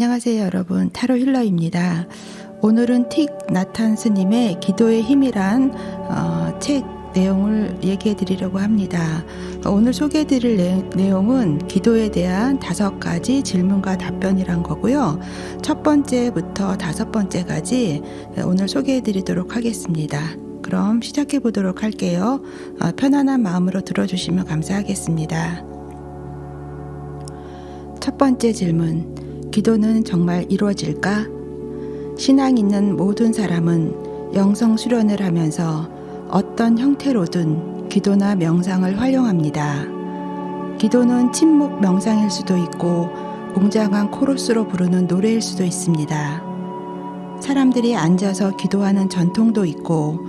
안녕하세요, 여러분. 타로 힐러입니다. 오늘은 틱 나탄 스님의 기도의 힘이란 어, 책 내용을 얘기해 드리려고 합니다. 오늘 소개해 드릴 내용은 기도에 대한 다섯 가지 질문과 답변이란 거고요. 첫 번째부터 다섯 번째까지 오늘 소개해 드리도록 하겠습니다. 그럼 시작해 보도록 할게요. 어, 편안한 마음으로 들어주시면 감사하겠습니다. 첫 번째 질문. 기도는 정말 이루어질까? 신앙 있는 모든 사람은 영성 수련을 하면서 어떤 형태로든 기도나 명상을 활용합니다. 기도는 침묵 명상일 수도 있고 웅장한 코러스로 부르는 노래일 수도 있습니다. 사람들이 앉아서 기도하는 전통도 있고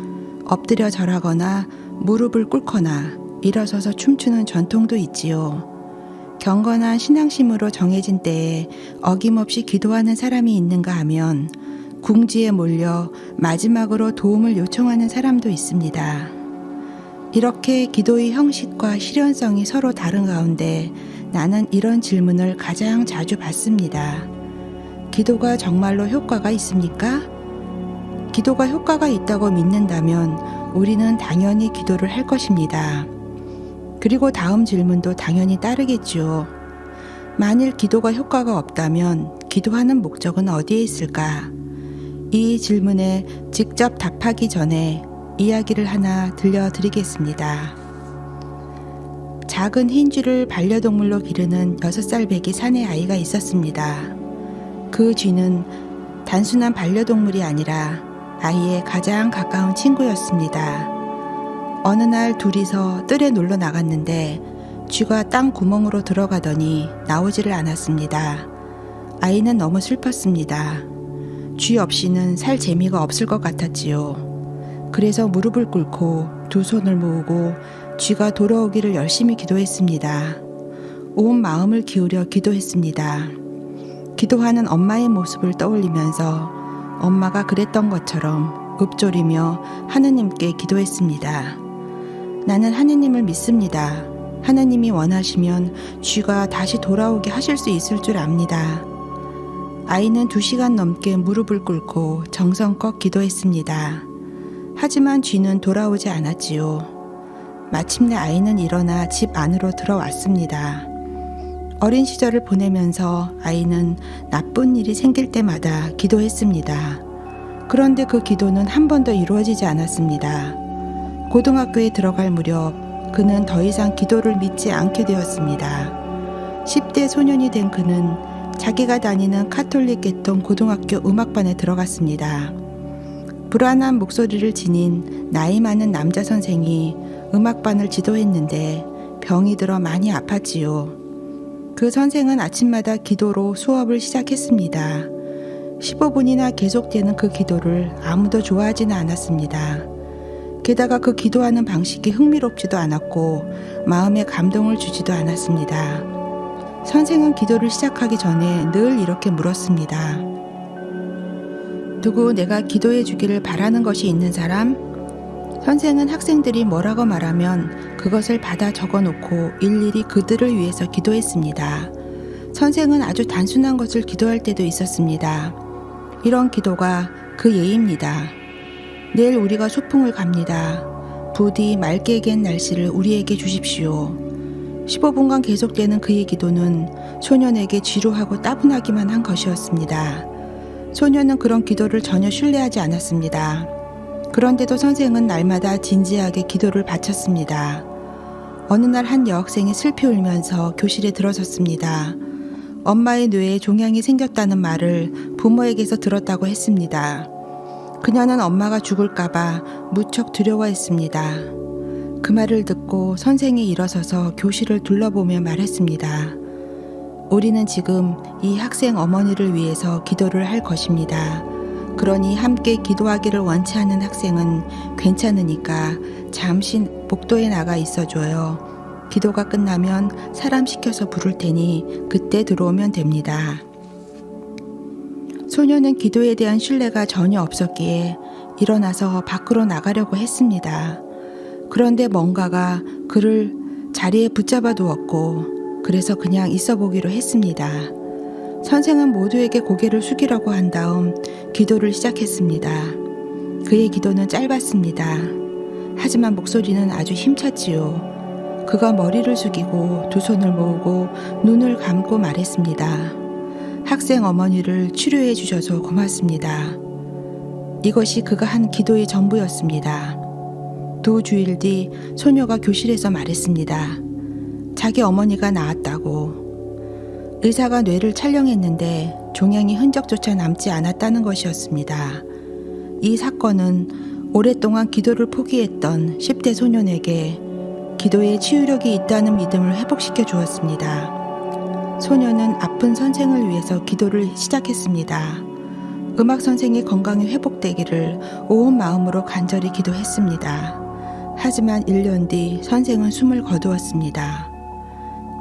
엎드려 절하거나 무릎을 꿇거나 일어서서 춤추는 전통도 있지요. 경건한 신앙심으로 정해진 때에 어김없이 기도하는 사람이 있는가 하면 궁지에 몰려 마지막으로 도움을 요청하는 사람도 있습니다. 이렇게 기도의 형식과 실현성이 서로 다른 가운데 나는 이런 질문을 가장 자주 받습니다. 기도가 정말로 효과가 있습니까? 기도가 효과가 있다고 믿는다면 우리는 당연히 기도를 할 것입니다. 그리고 다음 질문도 당연히 따르겠죠. 만일 기도가 효과가 없다면 기도하는 목적은 어디에 있을까? 이 질문에 직접 답하기 전에 이야기를 하나 들려드리겠습니다. 작은 흰 쥐를 반려동물로 기르는 6살 배기 사내 아이가 있었습니다. 그 쥐는 단순한 반려동물이 아니라 아이의 가장 가까운 친구였습니다. 어느 날 둘이서 뜰에 놀러 나갔는데 쥐가 땅 구멍으로 들어가더니 나오지를 않았습니다. 아이는 너무 슬펐습니다. 쥐 없이는 살 재미가 없을 것 같았지요. 그래서 무릎을 꿇고 두 손을 모으고 쥐가 돌아오기를 열심히 기도했습니다. 온 마음을 기울여 기도했습니다. 기도하는 엄마의 모습을 떠올리면서 엄마가 그랬던 것처럼 읊조리며 하느님께 기도했습니다. 나는 하느님을 믿습니다. 하느님이 원하시면 쥐가 다시 돌아오게 하실 수 있을 줄 압니다. 아이는 두 시간 넘게 무릎을 꿇고 정성껏 기도했습니다. 하지만 쥐는 돌아오지 않았지요. 마침내 아이는 일어나 집 안으로 들어왔습니다. 어린 시절을 보내면서 아이는 나쁜 일이 생길 때마다 기도했습니다. 그런데 그 기도는 한 번도 이루어지지 않았습니다. 고등학교에 들어갈 무렵 그는 더 이상 기도를 믿지 않게 되었습니다. 10대 소년이 된 그는 자기가 다니는 카톨릭 계통 고등학교 음악반에 들어갔습니다. 불안한 목소리를 지닌 나이 많은 남자 선생이 음악반을 지도했는데 병이 들어 많이 아팠지요. 그 선생은 아침마다 기도로 수업을 시작했습니다. 15분이나 계속되는 그 기도를 아무도 좋아하지는 않았습니다. 게다가 그 기도하는 방식이 흥미롭지도 않았고 마음에 감동을 주지도 않았습니다. 선생은 기도를 시작하기 전에 늘 이렇게 물었습니다. 누구 내가 기도해 주기를 바라는 것이 있는 사람? 선생은 학생들이 뭐라고 말하면 그것을 받아 적어 놓고 일일이 그들을 위해서 기도했습니다. 선생은 아주 단순한 것을 기도할 때도 있었습니다. 이런 기도가 그 예입니다. 내일 우리가 소풍을 갑니다. 부디 맑게 갠 날씨를 우리에게 주십시오. 15분간 계속되는 그의 기도는 소년에게 지루하고 따분하기만 한 것이었습니다. 소년은 그런 기도를 전혀 신뢰하지 않았습니다. 그런데도 선생은 날마다 진지하게 기도를 바쳤습니다. 어느 날 한 여학생이 슬피 울면서 교실에 들어섰습니다. 엄마의 뇌에 종양이 생겼다는 말을 부모에게서 들었다고 했습니다. 그녀는 엄마가 죽을까봐 무척 두려워했습니다. 그 말을 듣고 선생이 일어서서 교실을 둘러보며 말했습니다. 우리는 지금 이 학생 어머니를 위해서 기도를 할 것입니다. 그러니 함께 기도하기를 원치 않는 학생은 괜찮으니까 잠시 복도에 나가 있어줘요. 기도가 끝나면 사람 시켜서 부를 테니 그때 들어오면 됩니다. 소녀는 기도에 대한 신뢰가 전혀 없었기에 일어나서 밖으로 나가려고 했습니다. 그런데 뭔가가 그를 자리에 붙잡아 두었고 그래서 그냥 있어 보기로 했습니다. 선생은 모두에게 고개를 숙이라고 한 다음 기도를 시작했습니다. 그의 기도는 짧았습니다. 하지만 목소리는 아주 힘찼지요. 그가 머리를 숙이고 두 손을 모으고 눈을 감고 말했습니다. 학생 어머니를 치료해 주셔서 고맙습니다. 이것이 그가 한 기도의 전부였습니다. 두 주일 뒤 소녀가 교실에서 말했습니다. 자기 어머니가 나았다고. 의사가 뇌를 촬영했는데 종양이 흔적조차 남지 않았다는 것이었습니다. 이 사건은 오랫동안 기도를 포기했던 10대 소년에게 기도에 치유력이 있다는 믿음을 회복시켜 주었습니다. 소년은 아픈 선생을 위해서 기도를 시작했습니다. 음악 선생의 건강이 회복되기를 온 마음으로 간절히 기도했습니다. 하지만 1년 뒤 선생은 숨을 거두었습니다.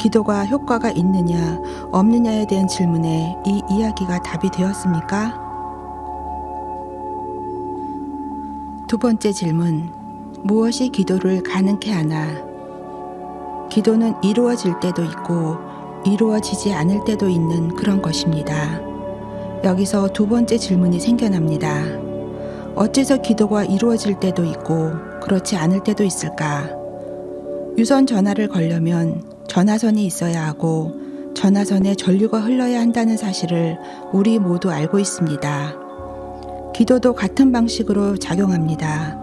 기도가 효과가 있느냐, 없느냐에 대한 질문에 이 이야기가 답이 되었습니까? 두 번째 질문. 무엇이 기도를 가능케 하나? 기도는 이루어질 때도 있고, 이루어지지 않을 때도 있는 그런 것입니다. 여기서 두 번째 질문이 생겨납니다. 어째서 기도가 이루어질 때도 있고, 그렇지 않을 때도 있을까? 유선 전화를 걸려면 전화선이 있어야 하고 전화선에 전류가 흘러야 한다는 사실을 우리 모두 알고 있습니다. 기도도 같은 방식으로 작용합니다.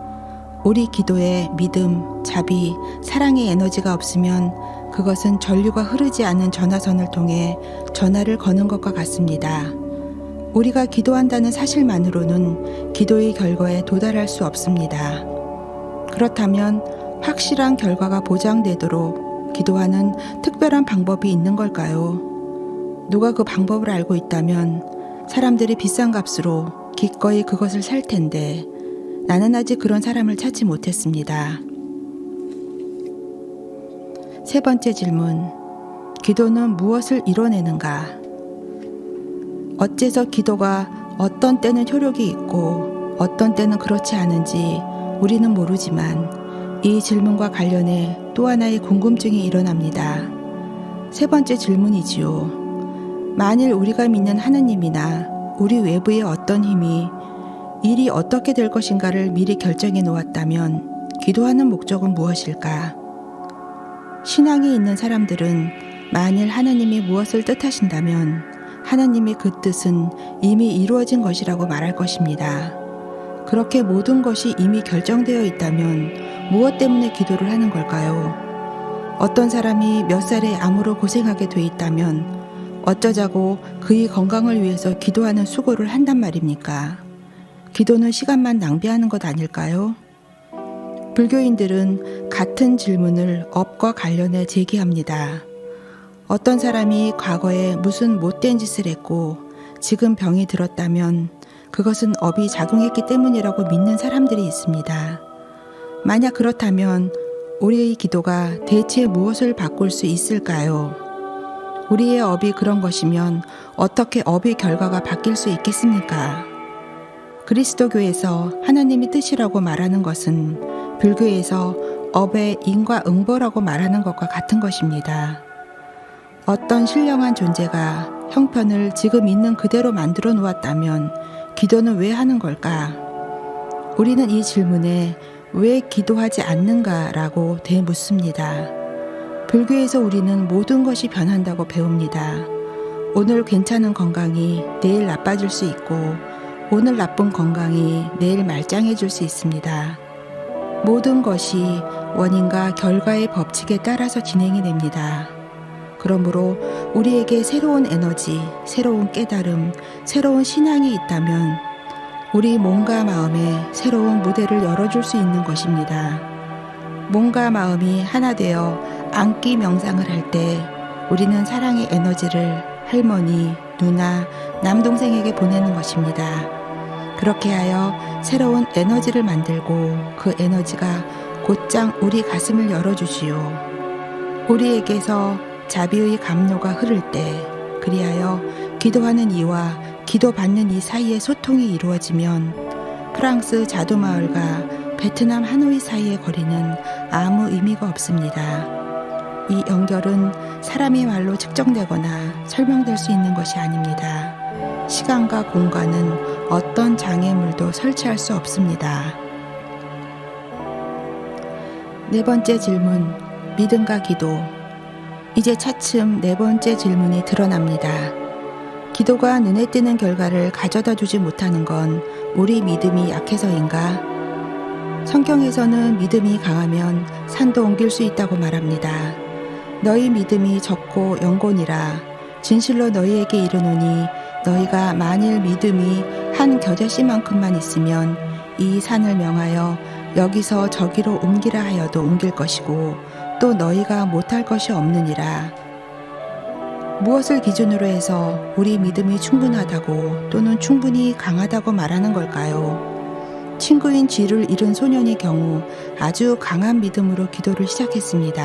우리 기도에 믿음, 자비, 사랑의 에너지가 없으면 그것은 전류가 흐르지 않은 전화선을 통해 전화를 거는 것과 같습니다. 우리가 기도한다는 사실만으로는 기도의 결과에 도달할 수 없습니다. 그렇다면 확실한 결과가 보장되도록 기도하는 특별한 방법이 있는 걸까요? 누가 그 방법을 알고 있다면 사람들이 비싼 값으로 기꺼이 그것을 살 텐데 나는 아직 그런 사람을 찾지 못했습니다. 세 번째 질문. 기도는 무엇을 이뤄내는가? 어째서 기도가 어떤 때는 효력이 있고 어떤 때는 그렇지 않은지 우리는 모르지만 이 질문과 관련해 또 하나의 궁금증이 일어납니다. 세 번째 질문이지요. 만일 우리가 믿는 하느님이나 우리 외부의 어떤 힘이 일이 어떻게 될 것인가를 미리 결정해 놓았다면 기도하는 목적은 무엇일까? 신앙이 있는 사람들은 만일 하나님이 무엇을 뜻하신다면 하나님의 그 뜻은 이미 이루어진 것이라고 말할 것입니다. 그렇게 모든 것이 이미 결정되어 있다면 무엇 때문에 기도를 하는 걸까요? 어떤 사람이 몇 살에 암으로 고생하게 돼 있다면 어쩌자고 그의 건강을 위해서 기도하는 수고를 한단 말입니까? 기도는 시간만 낭비하는 것 아닐까요? 불교인들은 같은 질문을 업과 관련해 제기합니다. 어떤 사람이 과거에 무슨 못된 짓을 했고 지금 병이 들었다면 그것은 업이 작용했기 때문이라고 믿는 사람들이 있습니다. 만약 그렇다면 우리의 기도가 대체 무엇을 바꿀 수 있을까요? 우리의 업이 그런 것이면 어떻게 업의 결과가 바뀔 수 있겠습니까? 그리스도교에서 하나님이 뜻이라고 말하는 것은 불교에서 업의 인과응보라고 말하는 것과 같은 것입니다. 어떤 신령한 존재가 형편을 지금 있는 그대로 만들어 놓았다면 기도는 왜 하는 걸까? 우리는 이 질문에 왜 기도하지 않는가라고 되묻습니다. 불교에서 우리는 모든 것이 변한다고 배웁니다. 오늘 괜찮은 건강이 내일 나빠질 수 있고 오늘 나쁜 건강이 내일 말짱해질 수 있습니다. 모든 것이 원인과 결과의 법칙에 따라서 진행이 됩니다. 그러므로 우리에게 새로운 에너지, 새로운 깨달음, 새로운 신앙이 있다면 우리 몸과 마음에 새로운 무대를 열어줄 수 있는 것입니다. 몸과 마음이 하나 되어 안기 명상을 할 때 우리는 사랑의 에너지를 할머니, 누나, 남동생에게 보내는 것입니다. 그렇게 하여 새로운 에너지를 만들고 그 에너지가 곧장 우리 가슴을 열어주지요. 우리에게서 자비의 감로가 흐를 때 그리하여 기도하는 이와 기도받는 이 사이에 소통이 이루어지면 프랑스 자두마을과 베트남 하노이 사이의 거리는 아무 의미가 없습니다. 이 연결은 사람의 말로 측정되거나 설명될 수 있는 것이 아닙니다. 시간과 공간은 어떤 장애물도 설치할 수 없습니다. 네 번째 질문, 믿음과 기도. 이제 차츰 네 번째 질문이 드러납니다. 기도가 눈에 띄는 결과를 가져다 주지 못하는 건 우리 믿음이 약해서인가? 성경에서는 믿음이 강하면 산도 옮길 수 있다고 말합니다. 너희 믿음이 적고 영곤이라 진실로 너희에게 이르노니 너희가 만일 믿음이 한 겨자씨만큼만 있으면 이 산을 명하여 여기서 저기로 옮기라 하여도 옮길 것이고 또 너희가 못할 것이 없느니라. 무엇을 기준으로 해서 우리 믿음이 충분하다고 또는 충분히 강하다고 말하는 걸까요? 친구인 쥐를 잃은 소년의 경우 아주 강한 믿음으로 기도를 시작했습니다.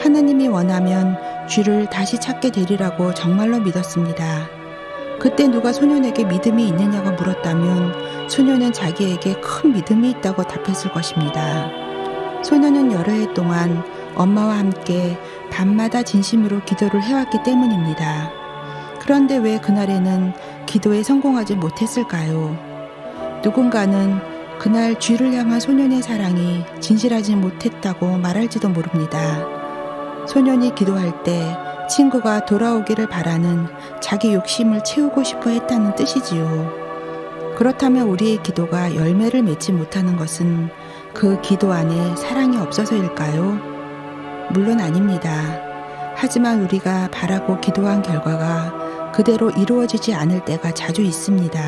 하나님이 원하면 쥐를 다시 찾게 되리라고 정말로 믿었습니다. 그때 누가 소년에게 믿음이 있느냐고 물었다면 소년은 자기에게 큰 믿음이 있다고 답했을 것입니다. 소년은 여러 해 동안 엄마와 함께 밤마다 진심으로 기도를 해왔기 때문입니다. 그런데 왜 그날에는 기도에 성공하지 못했을까요? 누군가는 그날 쥐를 향한 소년의 사랑이 진실하지 못했다고 말할지도 모릅니다. 소년이 기도할 때 친구가 돌아오기를 바라는 자기 욕심을 채우고 싶어 했다는 뜻이지요. 그렇다면 우리의 기도가 열매를 맺지 못하는 것은 그 기도 안에 사랑이 없어서일까요? 물론 아닙니다. 하지만 우리가 바라고 기도한 결과가 그대로 이루어지지 않을 때가 자주 있습니다.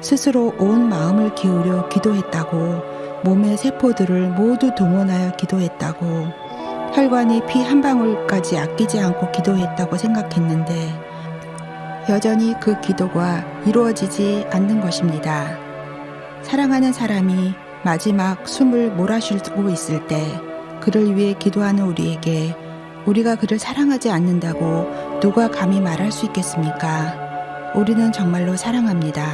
스스로 온 마음을 기울여 기도했다고 몸의 세포들을 모두 동원하여 기도했다고 혈관이 피 한 방울까지 아끼지 않고 기도했다고 생각했는데 여전히 그 기도가 이루어지지 않는 것입니다. 사랑하는 사람이 마지막 숨을 몰아쉬고 있을 때 그를 위해 기도하는 우리에게 우리가 그를 사랑하지 않는다고 누가 감히 말할 수 있겠습니까? 우리는 정말로 사랑합니다.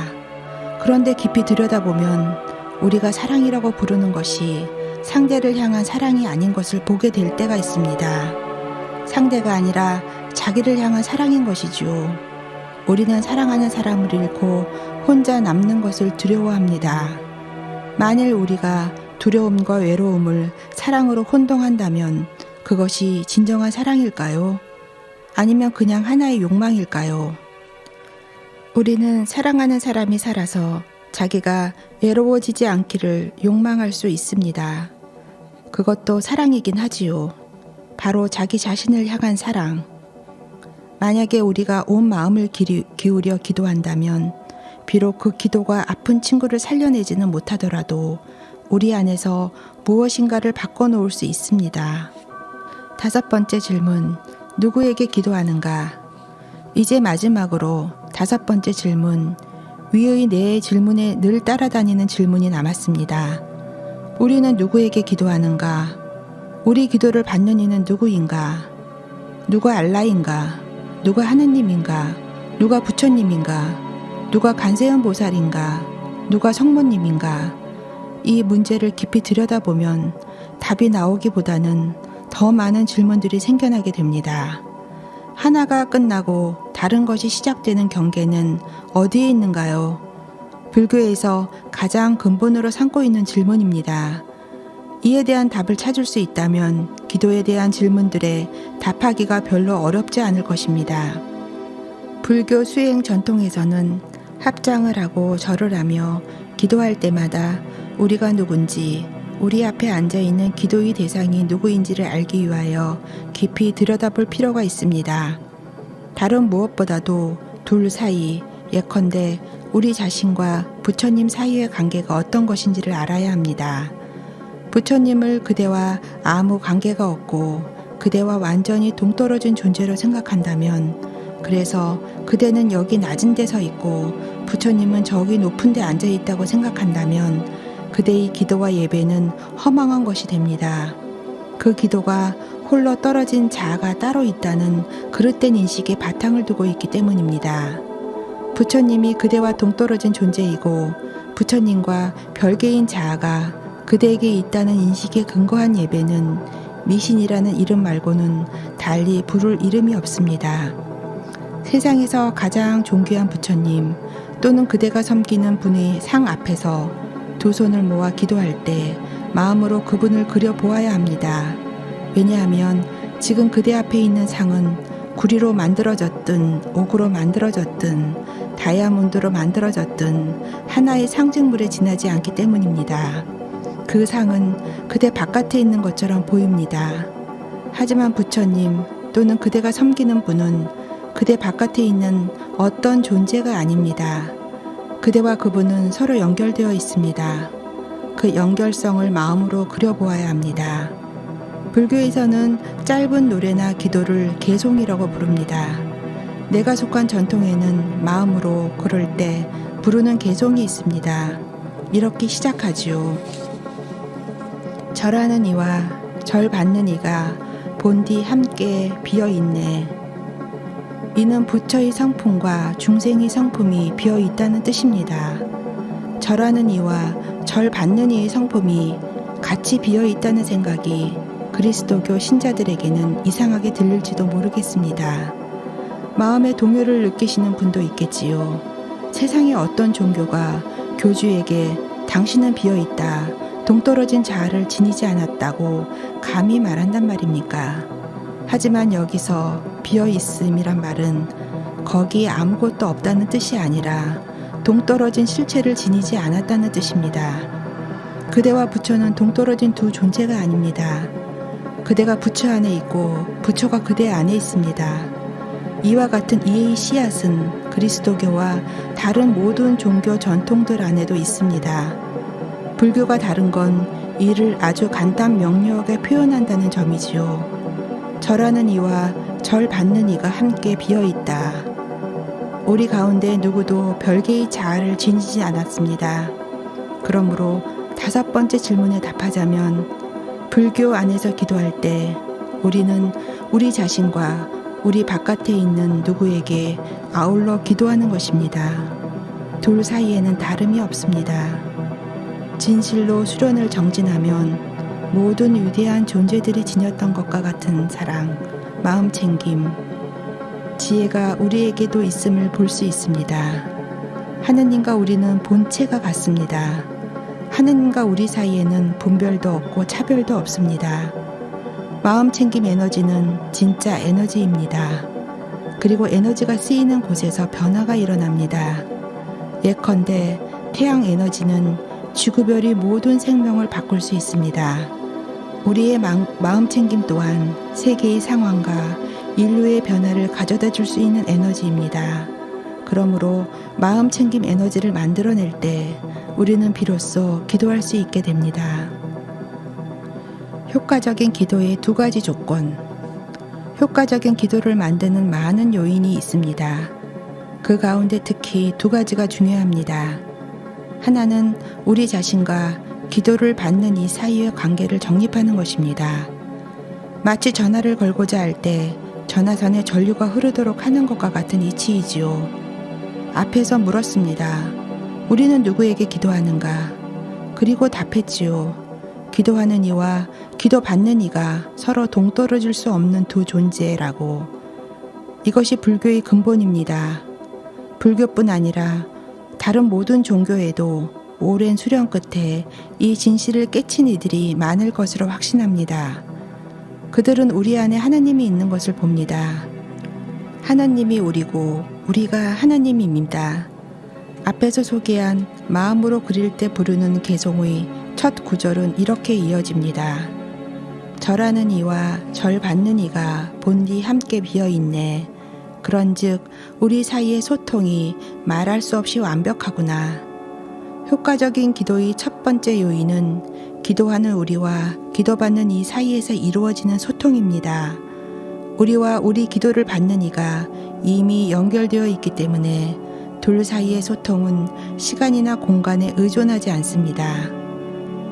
그런데 깊이 들여다보면 우리가 사랑이라고 부르는 것이 상대를 향한 사랑이 아닌 것을 보게 될 때가 있습니다. 상대가 아니라 자기를 향한 사랑인 것이죠. 우리는 사랑하는 사람을 잃고 혼자 남는 것을 두려워합니다. 만일 우리가 두려움과 외로움을 사랑으로 혼동한다면 그것이 진정한 사랑일까요? 아니면 그냥 하나의 욕망일까요? 우리는 사랑하는 사람이 살아서 자기가 외로워지지 않기를 욕망할 수 있습니다. 그것도 사랑이긴 하지요. 바로 자기 자신을 향한 사랑. 만약에 우리가 온 마음을 기울여 기도한다면 비록 그 기도가 아픈 친구를 살려내지는 못하더라도 우리 안에서 무엇인가를 바꿔놓을 수 있습니다. 다섯 번째 질문. 누구에게 기도하는가? 이제 마지막으로 다섯 번째 질문. 위의 네 질문에 늘 따라다니는 질문이 남았습니다. 우리는 누구에게 기도하는가? 우리 기도를 받는 이는 누구인가? 누가 알라인가? 누가 하느님인가? 누가 부처님인가? 누가 간세음 보살인가? 누가 성모님인가? 이 문제를 깊이 들여다보면 답이 나오기보다는 더 많은 질문들이 생겨나게 됩니다. 하나가 끝나고 다른 것이 시작되는 경계는 어디에 있는가요? 불교에서 가장 근본으로 삼고 있는 질문입니다. 이에 대한 답을 찾을 수 있다면 기도에 대한 질문들에 답하기가 별로 어렵지 않을 것입니다. 불교 수행 전통에서는 합장을 하고 절을 하며 기도할 때마다 우리가 누군지 우리 앞에 앉아 있는 기도의 대상이 누구인지를 알기 위하여 깊이 들여다볼 필요가 있습니다. 다른 무엇보다도 둘 사이, 예컨대 우리 자신과 부처님 사이의 관계가 어떤 것인지를 알아야 합니다. 부처님을 그대와 아무 관계가 없고 그대와 완전히 동떨어진 존재로 생각한다면 그래서 그대는 여기 낮은 데서 있고 부처님은 저기 높은 데 앉아 있다고 생각한다면 그대의 기도와 예배는 허망한 것이 됩니다. 그 기도가 홀로 떨어진 자아가 따로 있다는 그릇된 인식에 바탕을 두고 있기 때문입니다. 부처님이 그대와 동떨어진 존재이고 부처님과 별개인 자아가 그대에게 있다는 인식에 근거한 예배는 미신이라는 이름 말고는 달리 부를 이름이 없습니다. 세상에서 가장 존귀한 부처님 또는 그대가 섬기는 분의 상 앞에서 두 손을 모아 기도할 때 마음으로 그분을 그려 보아야 합니다. 왜냐하면 지금 그대 앞에 있는 상은 구리로 만들어졌든 옥으로 만들어졌든 다이아몬드로 만들어졌든 하나의 상징물에 지나지 않기 때문입니다. 그 상은 그대 바깥에 있는 것처럼 보입니다. 하지만 부처님 또는 그대가 섬기는 분은 그대 바깥에 있는 어떤 존재가 아닙니다. 그대와 그분은 서로 연결되어 있습니다. 그 연결성을 마음으로 그려보아야 합니다. 불교에서는 짧은 노래나 기도를 개송이라고 부릅니다. 내가 속한 전통에는 마음으로 그럴 때 부르는 개송이 있습니다. 이렇게 시작하지요. 절하는 이와 절 받는 이가 본디 함께 비어 있네. 이는 부처의 성품과 중생의 성품이 비어 있다는 뜻입니다. 절하는 이와 절 받는 이의 성품이 같이 비어 있다는 생각이 그리스도교 신자들에게는 이상하게 들릴지도 모르겠습니다. 마음의 동요를 느끼시는 분도 있겠지요. 세상의 어떤 종교가 교주에게 당신은 비어 있다. 동떨어진 자아를 지니지 않았다고 감히 말한단 말입니까? 하지만 여기서 비어 있음이란 말은 거기에 아무것도 없다는 뜻이 아니라 동떨어진 실체를 지니지 않았다는 뜻입니다. 그대와 부처는 동떨어진 두 존재가 아닙니다. 그대가 부처 안에 있고 부처가 그대 안에 있습니다. 이와 같은 이해의 씨앗은 그리스도교와 다른 모든 종교 전통들 안에도 있습니다. 불교가 다른 건 이를 아주 간단 명료하게 표현한다는 점이지요. 절하는 이와 절 받는 이가 함께 비어 있다. 우리 가운데 누구도 별개의 자아를 지니지 않았습니다. 그러므로 다섯 번째 질문에 답하자면 불교 안에서 기도할 때 우리는 우리 자신과 우리 바깥에 있는 누구에게 아울러 기도하는 것입니다. 둘 사이에는 다름이 없습니다. 진실로 수련을 정진하면 모든 위대한 존재들이 지녔던 것과 같은 사랑, 마음 챙김, 지혜가 우리에게도 있음을 볼 수 있습니다. 하느님과 우리는 본체가 같습니다. 하느님과 우리 사이에는 분별도 없고 차별도 없습니다. 마음 챙김 에너지는 진짜 에너지입니다. 그리고 에너지가 쓰이는 곳에서 변화가 일어납니다. 예컨대 태양 에너지는 지구별이 모든 생명을 바꿀 수 있습니다. 우리의 마, 마음 챙김 또한 세계의 상황과 인류의 변화를 가져다 줄 수 있는 에너지입니다. 그러므로 마음 챙김 에너지를 만들어낼 때 우리는 비로소 기도할 수 있게 됩니다. 효과적인 기도의 두 가지 조건. 효과적인 기도를 만드는 많은 요인이 있습니다. 그 가운데 특히 두 가지가 중요합니다. 하나는 우리 자신과 기도를 받는 이 사이의 관계를 정립하는 것입니다. 마치 전화를 걸고자 할 때 전화선에 전류가 흐르도록 하는 것과 같은 이치이지요. 앞에서 물었습니다. 우리는 누구에게 기도하는가? 그리고 답했지요. 기도하는 이와 기도 받는 이가 서로 동떨어질 수 없는 두 존재라고. 이것이 불교의 근본입니다. 불교뿐 아니라 다른 모든 종교에도 오랜 수련 끝에 이 진실을 깨친 이들이 많을 것으로 확신합니다. 그들은 우리 안에 하나님이 있는 것을 봅니다. 하나님이 우리고 우리가 하나님입니다. 앞에서 소개한 마음으로 그릴 때 부르는 개송의 첫 구절은 이렇게 이어집니다. 절하는 이와 절 받는 이가 본디 함께 비어 있네. 그런즉 우리 사이의 소통이 말할 수 없이 완벽하구나. 효과적인 기도의 첫 번째 요인은 기도하는 우리와 기도받는 이 사이에서 이루어지는 소통입니다. 우리와 우리 기도를 받는 이가 이미 연결되어 있기 때문에 둘 사이의 소통은 시간이나 공간에 의존하지 않습니다.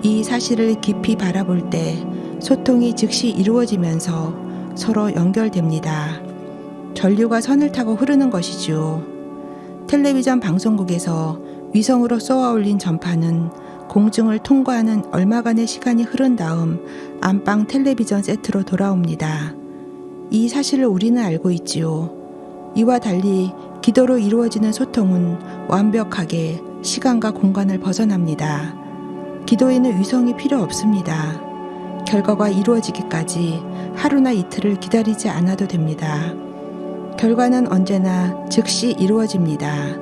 이 사실을 깊이 바라볼 때 소통이 즉시 이루어지면서 서로 연결됩니다. 전류가 선을 타고 흐르는 것이지요. 텔레비전 방송국에서 위성으로 쏘아 올린 전파는 공중을 통과하는 얼마간의 시간이 흐른 다음 안방 텔레비전 세트로 돌아옵니다. 이 사실을 우리는 알고 있지요. 이와 달리 기도로 이루어지는 소통은 완벽하게 시간과 공간을 벗어납니다. 기도에는 위성이 필요 없습니다. 결과가 이루어지기까지 하루나 이틀을 기다리지 않아도 됩니다. 결과는 언제나 즉시 이루어집니다.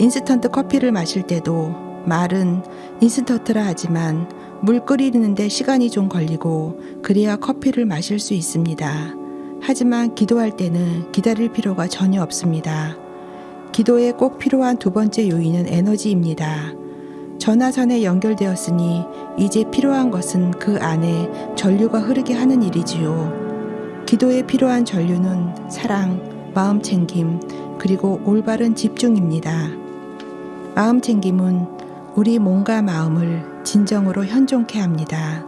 인스턴트 커피를 마실 때도 말은 인스턴트라 하지만 물 끓이는데 시간이 좀 걸리고 그래야 커피를 마실 수 있습니다. 하지만 기도할 때는 기다릴 필요가 전혀 없습니다. 기도에 꼭 필요한 두 번째 요인은 에너지입니다. 전화선에 연결되었으니 이제 필요한 것은 그 안에 전류가 흐르게 하는 일이지요. 기도에 필요한 전류는 사랑, 마음 챙김, 그리고 올바른 집중입니다. 마음 챙김은 우리 몸과 마음을 진정으로 현존케 합니다.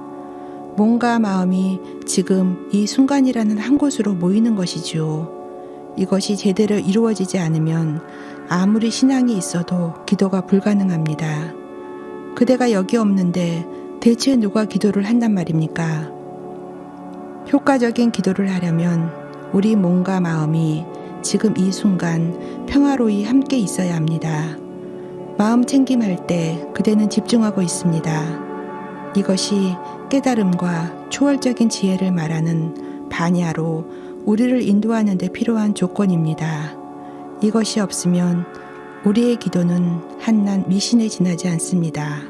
몸과 마음이 지금 이 순간이라는 한 곳으로 모이는 것이지요. 이것이 제대로 이루어지지 않으면 아무리 신앙이 있어도 기도가 불가능합니다. 그대가 여기 없는데 대체 누가 기도를 한단 말입니까? 효과적인 기도를 하려면 우리 몸과 마음이 지금 이 순간 평화로이 함께 있어야 합니다. 마음 챙김할 때 그대는 집중하고 있습니다. 이것이 깨달음과 초월적인 지혜를 말하는 반야로 우리를 인도하는 데 필요한 조건입니다. 이것이 없으면 우리의 기도는 한낱 미신에 지나지 않습니다.